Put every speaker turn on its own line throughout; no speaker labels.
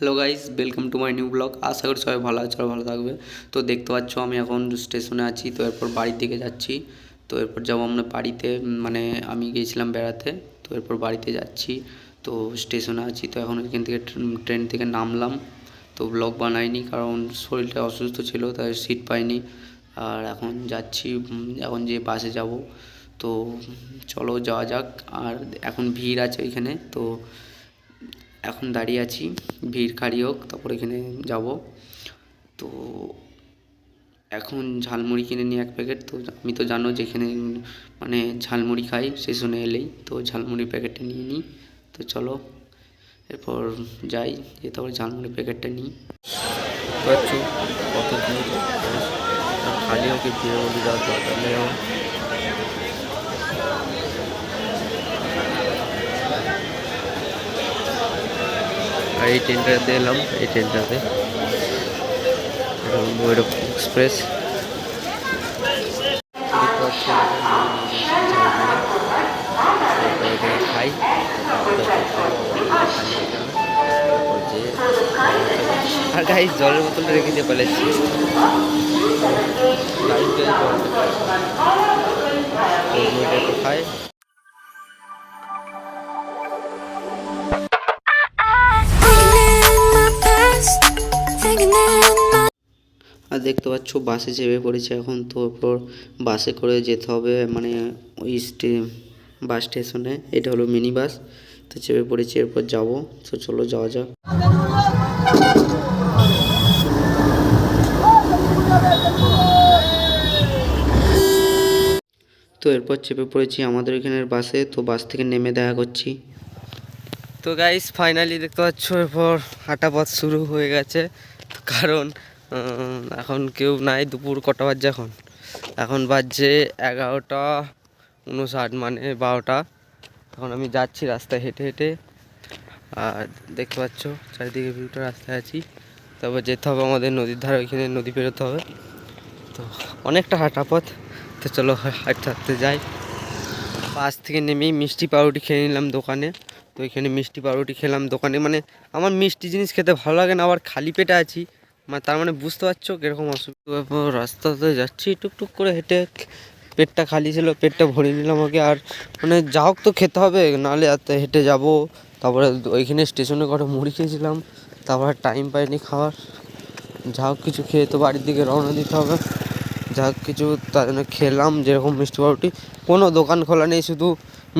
Hello guys welcome to my new blog আশা করি সবাই ভালো আছে ভালো থাকবে। তো দেখতে পাচ্ছ, আমি এখন স্টেশনে আছি, তো এরপর বাড়ির দিকে যাচ্ছি। তো এরপর যাব আমরা বাড়িতে মানে আমি গিয়েছিলাম বেড়াতে, তো এরপর বাড়িতে যাচ্ছি। তো স্টেশনে আছি, তো এখন এখান থেকে ট্রেন থেকে নামলাম। তো ব্লগ বানাইনি, কারণ শরীরটা অসুস্থ ছিল, তাই সিট পাইনি। আর এখন যাচ্ছি এখন যে বাসে যাব। তো চলো যাওয়া যাক, আর এখন ভিড় আছে ওইখানে, তো এখন দাঁড়িয়ে আছি, ভিড় খালি হোক, তারপর এখানে যাব। তো এখন ঝালমুড়ি কিনে নিই এক প্যাকেট, তো আমি তো জানো যে এখানে মানে ঝালমুড়ি খাই স্টেশনে এলেই। তো ঝালমুড়ির প্যাকেটটা নিয়ে নিই, তো চলো, এরপর যাই যে তারপর ঝালমুড়ি প্যাকেটটা নিই।
খালি ওকে আমার আর এই ট্রেনটাতে এলাম, এই ট্রেনটাতে। ভৈরব এক্সপ্রেস। খাই আর গাইস জলের বোতল রেখে দিয়ে পালাচ্ছি খাই।
আর দেখতে পাচ্ছ বাসে চেপে পড়েছে এখন, তো এরপর বাসে করে যেতে হবে মানে ওই স্টে বাস স্টেশনে এটা হলো মিনি বাস তো চেপে পড়েছি, এরপর যাব, তো চলো যাওয়া যাক। তো এরপর চেপে পড়েছি আমাদের এখানের বাসে তো বাস থেকে নেমে দেখা করছি।
তো গাইস ফাইনালি দেখতে পাচ্ছ, এরপর হাঁটা পথ শুরু হয়ে গেছে, কারণ এখন কেউ নাই দুপুর কটা বাজছে এখন? এখন বাজছে এগারোটা উনষাট মানে বারোটা। এখন আমি যাচ্ছি রাস্তায় হেঁটে হেঁটে। আর দেখতে পাচ্ছ, চারিদিকে ভিউটা রাস্তায় আছি। তারপর যেতে হবে আমাদের নদীর ধারে, ওইখানে নদী পেরোতে হবে। তো অনেকটা হাঁটা পথ। তো চলো হাঁটতে হাঁটতে যাই। বাস থেকে নেমেই মিষ্টি পাউরুটি খেয়ে নিলাম দোকানে। তো এখানে মিষ্টি পাউরুটি খেলাম দোকানে। মানে আমার মিষ্টি জিনিস খেতে ভালো লাগে না, আবার খালি পেটে আছি। মানে তার মানে বুঝতে পারছ কীরকম অসুবিধা রাস্তাতে যাচ্ছি, টুকটুক করে হেঁটে পেটটা খালি ছিল, পেটটা ভরে নিলাম আগে। আর মানে যা হোক তো খেতে হবে, নাহলে এত হেঁটে যাব। তারপরে ওইখানে স্টেশনে করে মুড়ি খেয়েছিলাম, তারপরে টাইম পাইনি খাওয়ার। যা হোক কিছু খেয়ে তো বাড়ির দিকে রওনা দিতে হবে। যা হোক কিছু তার জন্য খেলাম, যেরকম মিষ্টি পাউরুটি। কোনো দোকান খোলা নেই, শুধু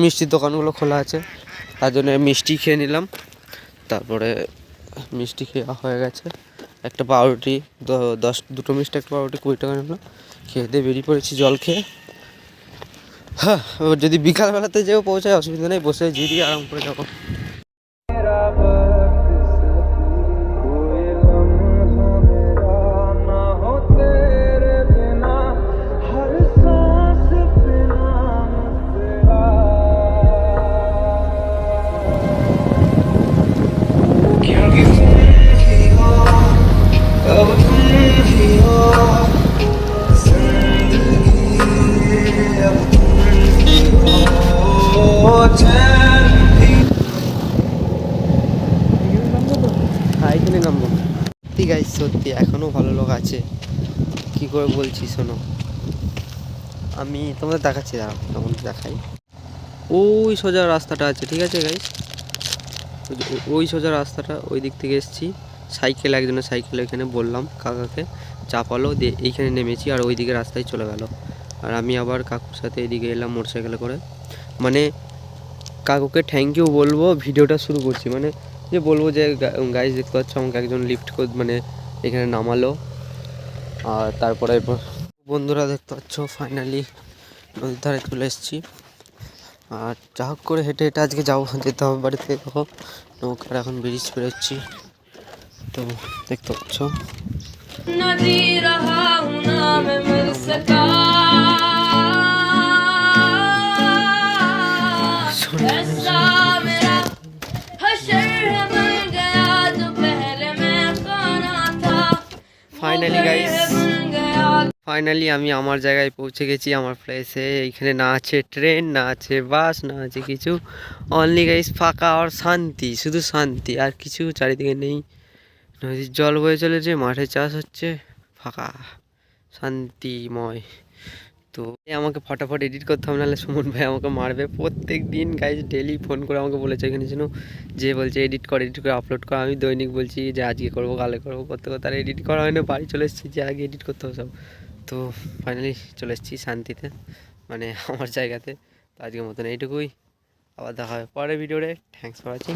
মিষ্টির দোকানগুলো খোলা আছে। তার জন্য মিষ্টি খেয়ে নিলাম। তারপরে মিষ্টি খাওয়া হয়ে গেছে। একটা পাউরুটি দশ, দুটো মিষ্টি, একটা পাউরুটি কুড়ি টাকা নিল। খেয়ে দিয়ে বেরিয়ে পড়েছি জল খেয়ে। হ্যাঁ যদি বিকালবেলাতে যেও পৌঁছায়, অসুবিধা নেই, বসে জিরিয়ে আরাম করে যাব সত্যি এখনও ভালো লোক আছে। কি করে বলছি, শোনো। আমি তোমাদের দেখাচ্ছি, দাঁড়াও তখন দেখাই। ওই সোজা রাস্তাটা আছে, ঠিক আছে গাইস ওই সোজা রাস্তাটা ওই দিক থেকে এসেছি। সাইকেল, একজনের সাইকেল এখানে বললাম কাকাকে। চাপালো, দিয়ে এইখানে নেমেছি, আর ওই দিকে রাস্তায় চলে গেল। আর আমি আবার কাকুর সাথে এদিকে এলাম মোটরসাইকেলে করে। মানে কাকুকে থ্যাংক ইউ বলব, ভিডিওটা শুরু করছি। মানে যে বলব যে গাইজ দেখতে পাচ্ছ আমাকে একজন লিফট মানে এখানে নামালো। আর তারপরে বন্ধুরা দেখতে পাচ্ছ ফাইনালি নদীর ধারে চলে এসেছি। আর যা হোক করে হেঁটে হেঁটে আজকে যাব, যেতে হবে বাড়ি থেকে দেখো। নৌকার এখন ব্রিজ পেরোচ্ছি। তো দেখতে পাচ্ছ। ফাইনালি গাইস ফাইনালি আমি আমার জায়গায় পৌঁছে গেছি আমার প্লেসে এইখানে না আছে ট্রেন না আছে বাস না আছে কিছু। অনলি গাইস ফাঁকা আর শান্তি শুধু শান্তি আর কিছু চারিদিকে নেই। নদীর জল বয়ে চলেছে মাঠে চাষ হচ্ছে। ফাঁকা শান্তিময়। তো আমাকে ফটাফট এডিট করতে হবে, নাহলে সুমন ভাই আমাকে মারবে। প্রত্যেক দিন গাইজ ডেলি ফোন করে আমাকে বলেছে এখানে, যেন যে বলছে এডিট কর এডিট করে আপলোড কর। আমি দৈনিক বলছি যে আজকে করব কালে করব, করতে করতে আর এডিট করা হয় না বাড়ি চলে এসেছি, যে আগে এডিট করতে হবে সব। তো ফাইনালি চলে এসেছি শান্তিতে মানে আমার জায়গাতে। তো আজকের মতন এইটুকুই, আবার দেখা হবে পরের ভিডিওতে থ্যাংকস ফর ওয়াচিং